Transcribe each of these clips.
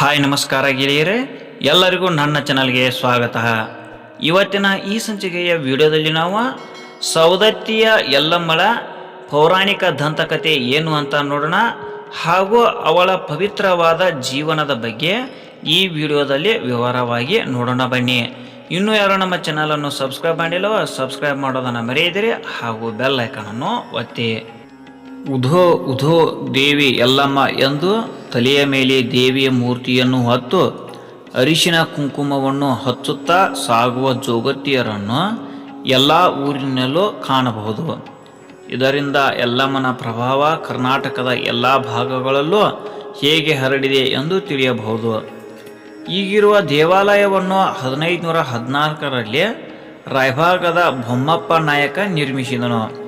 Hi ನಮಸ್ಕಾರ ಗೆಳೆಯರೇ, ಎಲ್ಲರಿಗೂ ನನ್ನ ಚಾನಲ್ಗೆ ಸ್ವಾಗತ. ಇವತ್ತಿನ ಈ ಸಂಚಿಕೆಯ ವಿಡಿಯೋದಲ್ಲಿ ನಾವು ಸೌದತ್ತಿಯ ಯಲ್ಲಮ್ಮಳ ಪೌರಾಣಿಕ ದಂತಕಥೆ ಏನು ಅಂತ ನೋಡೋಣ ಹಾಗೂ ಅವಳ ಪವಿತ್ರವಾದ ಜೀವನದ ಬಗ್ಗೆ ಈ ವಿಡಿಯೋದಲ್ಲಿ ವಿವರವಾಗಿ ನೋಡೋಣ ಬನ್ನಿ. ಇನ್ನೂ ಯಾರು ನಮ್ಮ ಚಾನಲನ್ನು ಸಬ್ಸ್ಕ್ರೈಬ್ ಮಾಡಿಲ್ಲವೋ ಸಬ್ಸ್ಕ್ರೈಬ್ ಮಾಡೋದನ್ನು ಮರೆಯದಿರಿ ಹಾಗೂ ಬೆಲ್ ಐಕನನ್ನು ಒತ್ತಿ. ಉಧೋ ಉಧೋ ದೇವಿ ಯಲ್ಲಮ್ಮ ಎಂದು ತಲೆಯ ಮೇಲೆ ದೇವಿಯ ಮೂರ್ತಿಯನ್ನು ಹೊತ್ತು ಅರಿಶಿನ ಕುಂಕುಮವನ್ನು ಹಚ್ಚುತ್ತಾ ಸಾಗುವ ಜೋಗತಿಯರನ್ನು ಎಲ್ಲ ಊರಿನಲ್ಲೂ ಕಾಣಬಹುದು. ಇದರಿಂದ ಎಲ್ಲಮ್ಮನ ಪ್ರಭಾವ ಕರ್ನಾಟಕದ ಎಲ್ಲ ಭಾಗಗಳಲ್ಲೂ ಹೇಗೆ ಹರಡಿದೆ ಎಂದು ತಿಳಿಯಬಹುದು. ಈಗಿರುವ ದೇವಾಲಯವನ್ನು ಹದಿನೈದುನೂರ ಹದಿನಾಲ್ಕರಲ್ಲಿ ರಾಯಭಾಗದ ಬೊಮ್ಮಪ್ಪ ನಾಯಕ ನಿರ್ಮಿಸಿದನು.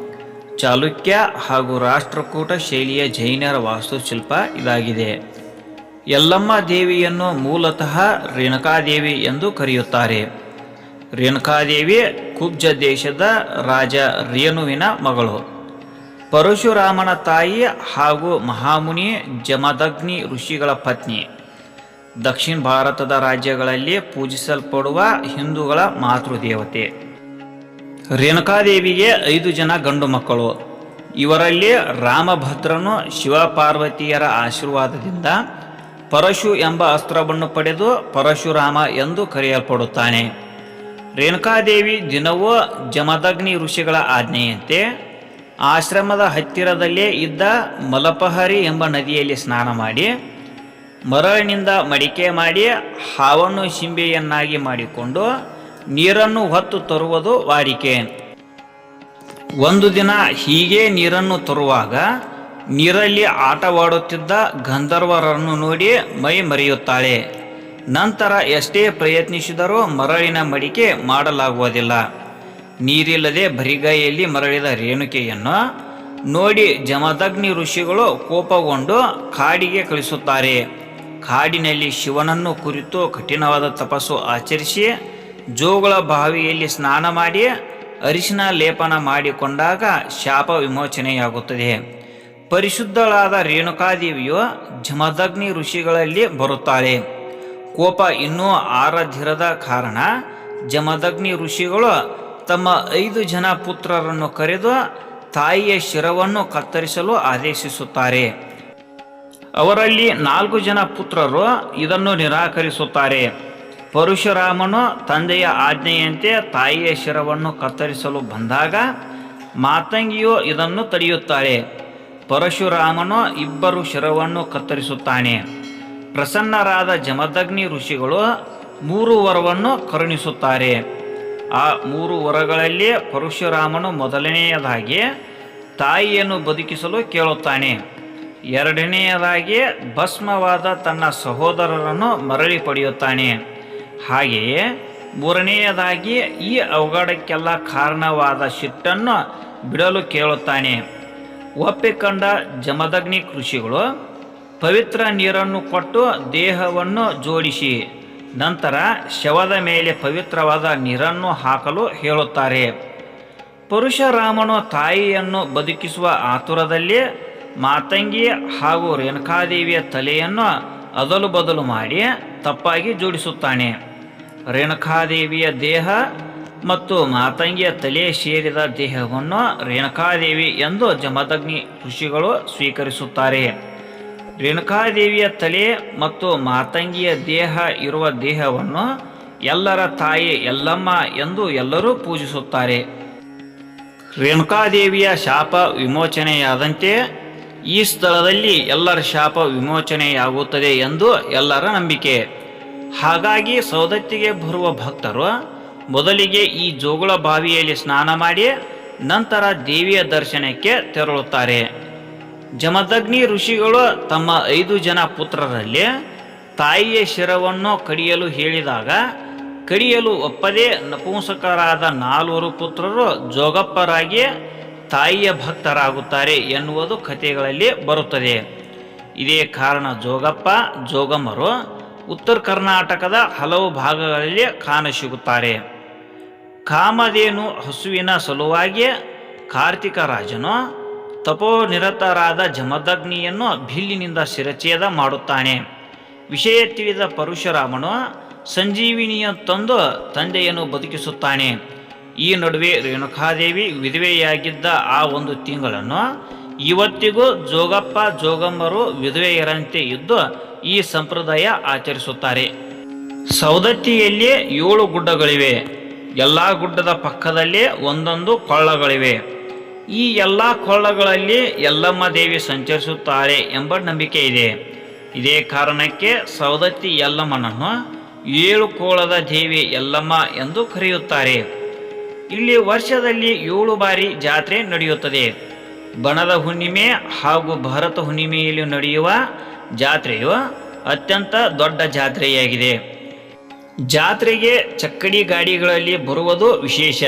ಚಾಲುಕ್ಯ ಹಾಗೂ ರಾಷ್ಟ್ರಕೂಟ ಶೈಲಿಯ ಜೈನರ ವಾಸ್ತುಶಿಲ್ಪ ಇದಾಗಿದೆ. ಯಲ್ಲಮ್ಮ ದೇವಿಯನ್ನು ಮೂಲತಃ ರೇಣುಕಾದೇವಿ ಎಂದು ಕರೆಯುತ್ತಾರೆ. ರೇಣುಕಾದೇವಿ ಕುಬ್ಜ ದೇಶದ ರಾಜ ರೇಣುವಿನ ಮಗಳು. ಪರಶುರಾಮನ ತಾಯಿ ಹಾಗೂ ಮಹಾಮುನಿ ಜಮದಗ್ನಿ ಋಷಿಗಳ ಪತ್ನಿ. ದಕ್ಷಿಣ ಭಾರತದ ರಾಜ್ಯಗಳಲ್ಲಿ ಪೂಜಿಸಲ್ಪಡುವ ಹಿಂದೂಗಳ ಮಾತೃದೇವತೆ. ರೇಣುಕಾದೇವಿಗೆ ಐದು ಜನ ಗಂಡು ಮಕ್ಕಳು. ಇವರಲ್ಲಿ ರಾಮಭದ್ರನು ಶಿವಪಾರ್ವತಿಯರ ಆಶೀರ್ವಾದದಿಂದ ಪರಶು ಎಂಬ ಅಸ್ತ್ರವನ್ನು ಪಡೆದು ಪರಶುರಾಮ ಎಂದು ಕರೆಯಲ್ಪಡುತ್ತಾನೆ. ರೇಣುಕಾದೇವಿ ದಿನವೂ ಜಮದಗ್ನಿ ಋಷಿಗಳ ಆಜ್ಞೆಯಂತೆ ಆಶ್ರಮದ ಹತ್ತಿರದಲ್ಲೇ ಇದ್ದ ಮಲಪಹರಿ ಎಂಬ ನದಿಯಲ್ಲಿ ಸ್ನಾನ ಮಾಡಿ, ಮರಳಿನಿಂದ ಮಡಿಕೆ ಮಾಡಿ, ಹಾವನ್ನು ಶಿಂಬೆಯನ್ನಾಗಿ ಮಾಡಿಕೊಂಡು ನೀರನ್ನು ಹೊತ್ತು ತರುವುದು ವಾಡಿಕೆ. ಒಂದು ದಿನ ಹೀಗೆ ನೀರನ್ನು ತರುವಾಗ ನೀರಲ್ಲಿ ಆಟವಾಡುತ್ತಿದ್ದ ಗಂಧರ್ವರನ್ನು ನೋಡಿ ಮೈ ಮರೆಯುತ್ತಾಳೆ. ನಂತರ ಎಷ್ಟೇ ಪ್ರಯತ್ನಿಸಿದರೂ ಮರಳಿನ ಮಡಿಕೆ ಮಾಡಲಾಗುವುದಿಲ್ಲ. ನೀರಿಲ್ಲದೆ ಬರಿಗೈಯಲ್ಲಿ ಮರಳಿದ ರೇಣುಕೆಯನ್ನು ನೋಡಿ ಜಮದಗ್ನಿ ಋಷಿಗಳು ಕೋಪಗೊಂಡು ಕಾಡಿಗೆ ಕಳಿಸುತ್ತಾರೆ. ಕಾಡಿನಲ್ಲಿ ಶಿವನನ್ನು ಕುರಿತು ಕಠಿಣವಾದ ತಪಸ್ಸು ಆಚರಿಸಿ ಜೋಗಳ ಬಾವಿಯಲ್ಲಿ ಸ್ನಾನ ಮಾಡಿ ಅರಿಶಿನ ಲೇಪನ ಮಾಡಿಕೊಂಡಾಗ ಶಾಪ ವಿಮೋಚನೆಯಾಗುತ್ತದೆ. ಪರಿಶುದ್ಧಳಾದ ರೇಣುಕಾದೇವಿಯು ಜಮದಗ್ನಿ ಋಷಿಗಳಲ್ಲಿ ಬರುತ್ತಾರೆ. ಕೋಪ ಇನ್ನೂ ಆರಾಧಿರದ ಕಾರಣ ಜಮದಗ್ನಿ ಋಷಿಗಳು ತಮ್ಮ ಐದು ಜನ ಪುತ್ರರನ್ನು ಕರೆದು ತಾಯಿಯ ಶಿರವನ್ನು ಕತ್ತರಿಸಲು ಆದೇಶಿಸುತ್ತಾರೆ. ಅವರಲ್ಲಿ ನಾಲ್ಕು ಜನ ಪುತ್ರರು ಇದನ್ನು ನಿರಾಕರಿಸುತ್ತಾರೆ. ಪರಶುರಾಮನು ತಂದೆಯ ಆಜ್ಞೆಯಂತೆ ತಾಯಿಯ ಶಿರವನ್ನು ಕತ್ತರಿಸಲು ಬಂದಾಗ ಮಾತಂಗಿಯು ಇದನ್ನು ತಡೆಯುತ್ತಾಳೆ. ಪರಶುರಾಮನು ಇಬ್ಬರು ಶಿರವನ್ನು ಕತ್ತರಿಸುತ್ತಾನೆ. ಪ್ರಸನ್ನರಾದ ಜಮದಗ್ನಿ ಋಷಿಗಳು ಮೂರು ವರವನ್ನು ಕರುಣಿಸುತ್ತಾರೆ. ಆ ಮೂರು ವರಗಳಲ್ಲಿ ಪರಶುರಾಮನು ಮೊದಲನೆಯದಾಗಿ ತಾಯಿಯನ್ನು ಬದುಕಿಸಲು ಕೇಳುತ್ತಾನೆ. ಎರಡನೆಯದಾಗಿ ಭಸ್ಮವಾದ ತನ್ನ ಸಹೋದರರನ್ನು ಮರಳಿ ಪಡೆಯುತ್ತಾನೆ. ಹಾಗೆಯೇ ಮೂರನೆಯದಾಗಿ ಈ ಅವಘಡಕ್ಕೆಲ್ಲ ಕಾರಣವಾದ ಸಿಟ್ಟನ್ನು ಬಿಡಲು ಕೇಳುತ್ತಾನೆ. ಒಪ್ಪಿಕೊಂಡ ಜಮದಗ್ನಿ ಕೃಷಿಗಳು ಪವಿತ್ರ ನೀರನ್ನು ಕೊಟ್ಟು ದೇಹವನ್ನು ಜೋಡಿಸಿ, ನಂತರ ಶವದ ಮೇಲೆ ಪವಿತ್ರವಾದ ನೀರನ್ನು ಹಾಕಲು ಹೇಳುತ್ತಾರೆ. ಪುರುಷರಾಮನು ತಾಯಿಯನ್ನು ಬದುಕಿಸುವ ಆತುರದಲ್ಲಿ ಮಾತಂಗಿ ಹಾಗೂ ರೇಣುಕಾದೇವಿಯ ತಲೆಯನ್ನು ಅದಲು ಬದಲು ಮಾಡಿ ತಪ್ಪಾಗಿ ಜೋಡಿಸುತ್ತಾನೆ. ರೇಣುಕಾದೇವಿಯ ದೇಹ ಮತ್ತು ಮಾತಂಗಿಯ ತಲೆ ಸೇರಿದ ದೇಹವನ್ನು ರೇಣುಕಾದೇವಿ ಎಂದು ಜಮದಗ್ನಿ ಋಷಿಗಳು ಸ್ವೀಕರಿಸುತ್ತಾರೆ. ರೇಣುಕಾದೇವಿಯ ತಲೆ ಮತ್ತು ಮಾತಂಗಿಯ ದೇಹ ಇರುವ ದೇಹವನ್ನು ಎಲ್ಲರ ತಾಯಿ ಎಲ್ಲಮ್ಮ ಎಂದು ಎಲ್ಲರೂ ಪೂಜಿಸುತ್ತಾರೆ. ರೇಣುಕಾದೇವಿಯ ಶಾಪ ವಿಮೋಚನೆಯಾದಂತೆ ಈ ಸ್ಥಳದಲ್ಲಿ ಎಲ್ಲರ ಶಾಪ ವಿಮೋಚನೆಯಾಗುತ್ತದೆ ಎಂದು ಎಲ್ಲರ ನಂಬಿಕೆ. ಹಾಗಾಗಿ ಸೌದತ್ತಿಗೆ ಬರುವ ಭಕ್ತರು ಮೊದಲಿಗೆ ಈ ಜೋಗುಳ ಬಾವಿಯಲ್ಲಿ ಸ್ನಾನ ಮಾಡಿ ನಂತರ ದೇವಿಯ ದರ್ಶನಕ್ಕೆ ತೆರಳುತ್ತಾರೆ. ಜಮದಗ್ನಿ ಋಷಿಗಳು ತಮ್ಮ ಐದು ಜನ ಪುತ್ರರಲ್ಲಿ ತಾಯಿಯ ಶಿರವನ್ನು ಕಡಿಯಲು ಹೇಳಿದಾಗ, ಕಡಿಯಲು ಒಪ್ಪದೆ ನಪುಂಸಕರಾದ ನಾಲ್ವರು ಪುತ್ರರು ಜೋಗಪ್ಪರಾಗಿ ತಾಯಿಯ ಭಕ್ತರಾಗುತ್ತಾರೆ ಎನ್ನುವುದು ಕಥೆಗಳಲ್ಲಿ ಬರುತ್ತದೆ. ಇದೇ ಕಾರಣ ಜೋಗಪ್ಪ, ಜೋಗಮ್ಮರು ಉತ್ತರ ಕರ್ನಾಟಕದ ಹಲವು ಭಾಗಗಳಲ್ಲಿ ಕಾಣಸಿಗುತ್ತಾರೆ ಕಾಮಧೇನು ಹಸುವಿನ ಸಲುವಾಗಿ ಕಾರ್ತಿಕ ರಾಜನು ತಪೋನಿರತರಾದ ಜಮದಗ್ನಿಯನ್ನು ಬಿಲ್ಲಿನಿಂದ ಶಿರಚ್ಛೇದ ಮಾಡುತ್ತಾನೆ. ವಿಷಯ ತಿಳಿದ ಪರಶುರಾಮನು ಸಂಜೀವಿನಿಯ ತಂದು ತಂದೆಯನ್ನು ಬದುಕಿಸುತ್ತಾನೆ. ಈ ನಡುವೆ ರೇಣುಕಾದೇವಿ ವಿಧವೆಯಾಗಿದ್ದ ಆ ಒಂದು ತಿಂಗಳನ್ನು ಇವತ್ತಿಗೂ ಜೋಗಪ್ಪ ಜೋಗಮ್ಮರು ವಿಧವೆಯರಂತೆ ಇದ್ದು ಈ ಸಂಪ್ರದಾಯ ಆಚರಿಸುತ್ತಾರೆ. ಸೌದತ್ತಿಯಲ್ಲಿಯೇ ಏಳು ಗುಡ್ಡಗಳಿವೆ. ಎಲ್ಲ ಗುಡ್ಡದ ಪಕ್ಕದಲ್ಲೇ ಒಂದೊಂದು ಕೊಳ್ಳಗಳಿವೆ. ಈ ಎಲ್ಲ ಕೊಳ್ಳಗಳಲ್ಲಿ ಯಲ್ಲಮ್ಮ ದೇವಿ ಸಂಚರಿಸುತ್ತಾರೆ ಎಂಬ ನಂಬಿಕೆ ಇದೆ. ಇದೇ ಕಾರಣಕ್ಕೆ ಸೌದತ್ತಿ ಯಲ್ಲಮ್ಮನನ್ನು ಏಳು ಕೋಳದ ದೇವಿ ಯಲ್ಲಮ್ಮ ಎಂದು ಕರೆಯುತ್ತಾರೆ. ಇಲ್ಲಿ ವರ್ಷದಲ್ಲಿ ಏಳು ಬಾರಿ ಜಾತ್ರೆ ನಡೆಯುತ್ತದೆ. ಬಣದ ಹುಣ್ಣಿಮೆ ಹಾಗೂ ಭರತ ಹುಣ್ಣಿಮೆಯಲ್ಲಿ ನಡೆಯುವ ಜಾತ್ರೆಯು ಅತ್ಯಂತ ದೊಡ್ಡ ಜಾತ್ರೆಯಾಗಿದೆ. ಜಾತ್ರೆಗೆ ಚಕ್ಕಡಿ ಗಾಡಿಗಳಲ್ಲಿ ಬರುವುದು ವಿಶೇಷ.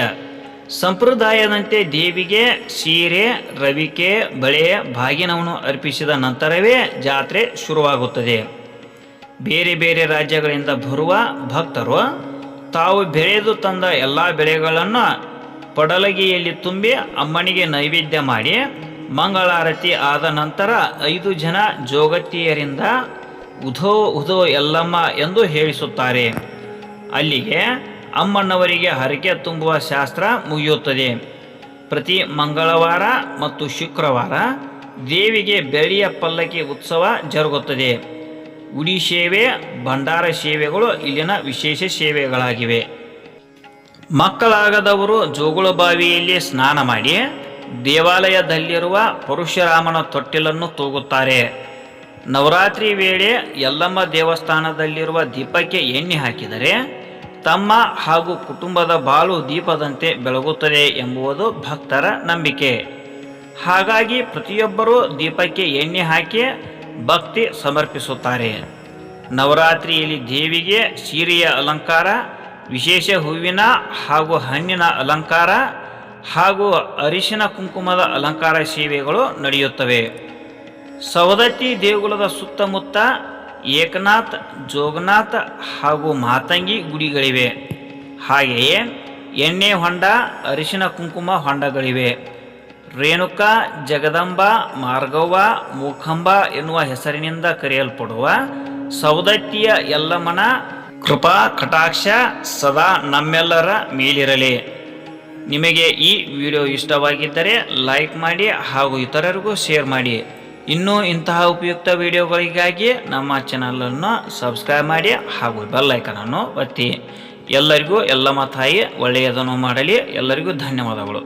ಸಂಪ್ರದಾಯದಂತೆ ದೇವಿಗೆ ಸೀರೆ, ರವಿಕೆ, ಬಳೆ, ಬಾಗಿನವನ್ನು ಅರ್ಪಿಸಿದ ನಂತರವೇ ಜಾತ್ರೆ ಶುರುವಾಗುತ್ತದೆ. ಬೇರೆ ಬೇರೆ ರಾಜ್ಯಗಳಿಂದ ಬರುವ ಭಕ್ತರು ತಾವು ಬೆಳೆದು ತಂದ ಎಲ್ಲ ಬೆಳೆಗಳನ್ನು ಪಡಲಗಿಯಲ್ಲಿ ತುಂಬಿ ಅಮ್ಮನಿಗೆ ನೈವೇದ್ಯ ಮಾಡಿ ಮಂಗಳಾರತಿ ಆದ ನಂತರ ಐದು ಜನ ಜೋಗತಿಯರಿಂದ ಉಧೋ ಉಧೋ ಎಲ್ಲಮ್ಮ ಎಂದು ಹೇಳಿಸುತ್ತಾರೆ. ಅಲ್ಲಿಗೆ ಅಮ್ಮನವರಿಗೆ ಹರಕೆ ತುಂಬುವ ಶಾಸ್ತ್ರ ಮುಗಿಯುತ್ತದೆ. ಪ್ರತಿ ಮಂಗಳವಾರ ಮತ್ತು ಶುಕ್ರವಾರ ದೇವಿಗೆ ಬೆಳ್ಳಿಯ ಪಲ್ಲಕ್ಕಿ ಉತ್ಸವ ಜರುಗುತ್ತದೆ. ಉಡಿ ಸೇವೆ, ಭಂಡಾರ ಸೇವೆಗಳು ಇಲ್ಲಿನ ವಿಶೇಷ ಸೇವೆಗಳಾಗಿವೆ. ಮಕ್ಕಳಾಗದವರು ಜೋಗುಳ ಬಾವಿಯಲ್ಲಿ ಸ್ನಾನ ಮಾಡಿ ದೇವಾಲಯದಲ್ಲಿರುವ ಪರಶುರಾಮನ ತೊಟ್ಟಿಲನ್ನು ತೂಗುತ್ತಾರೆ. ನವರಾತ್ರಿ ವೇಳೆ ಯಲ್ಲಮ್ಮ ದೇವಸ್ಥಾನದಲ್ಲಿರುವ ದೀಪಕ್ಕೆ ಎಣ್ಣೆ ಹಾಕಿದರೆ ತಮ್ಮ ಹಾಗೂ ಕುಟುಂಬದ ಬಾಳು ದೀಪದಂತೆ ಬೆಳಗುತ್ತದೆ ಎಂಬುದು ಭಕ್ತರ ನಂಬಿಕೆ. ಹಾಗಾಗಿ ಪ್ರತಿಯೊಬ್ಬರೂ ದೀಪಕ್ಕೆ ಎಣ್ಣೆ ಹಾಕಿ ಭಕ್ತಿ ಸಮರ್ಪಿಸುತ್ತಾರೆ. ನವರಾತ್ರಿಯಲ್ಲಿ ದೇವಿಗೆ ಸೀರೆಯ ಅಲಂಕಾರ, ವಿಶೇಷ ಹೂವಿನ ಹಾಗೂ ಹಣ್ಣಿನ ಅಲಂಕಾರ ಹಾಗೂ ಅರಿಶಿನ ಕುಂಕುಮದ ಅಲಂಕಾರ ಸೇವೆಗಳು ನಡೆಯುತ್ತವೆ. ಸವದತ್ತಿ ದೇಗುಲದ ಸುತ್ತಮುತ್ತ ಏಕನಾಥ್, ಜೋಗನಾಥ್ ಹಾಗೂ ಮಾತಂಗಿ ಗುಡಿಗಳಿವೆ. ಹಾಗೆಯೇ ಎಣ್ಣೆ ಹೊಂಡ, ಅರಿಶಿನ ಕುಂಕುಮ ಹೊಂಡಗಳಿವೆ. ರೇಣುಕಾ, ಜಗದಂಬ, ಮಾರ್ಗವ್ವ ಮೂಖಂಬ ಎನ್ನುವ ಹೆಸರಿನಿಂದ ಕರೆಯಲ್ಪಡುವ ಸೌದತ್ತಿಯ ಎಲ್ಲಮ್ಮನ ಕೃಪಾ ಕಟಾಕ್ಷ ಸದಾ ನಮ್ಮೆಲ್ಲರ ಮೇಲಿರಲಿ. ನಿಮಗೆ ಈ ವಿಡಿಯೋ ಇಷ್ಟವಾಗಿದ್ದರೆ ಲೈಕ್ ಮಾಡಿ ಹಾಗೂ ಇತರರಿಗೂ ಶೇರ್ ಮಾಡಿ. ಇನ್ನೂ ಇಂತಹ ಉಪಯುಕ್ತ ವಿಡಿಯೋಗಳಿಗಾಗಿ ನಮ್ಮ ಚಾನಲನ್ನು ಸಬ್ಸ್ಕ್ರೈಬ್ ಮಾಡಿ ಹಾಗೂ ಬೆಲ್ ಐಕನನ್ನು ಒತ್ತಿ. ಎಲ್ಲರಿಗೂ ಎಲ್ಲಮ್ಮ ತಾಯಿ ಒಳ್ಳೆಯದನ್ನು ಮಾಡಲಿ. ಎಲ್ಲರಿಗೂ ಧನ್ಯವಾದಗಳು.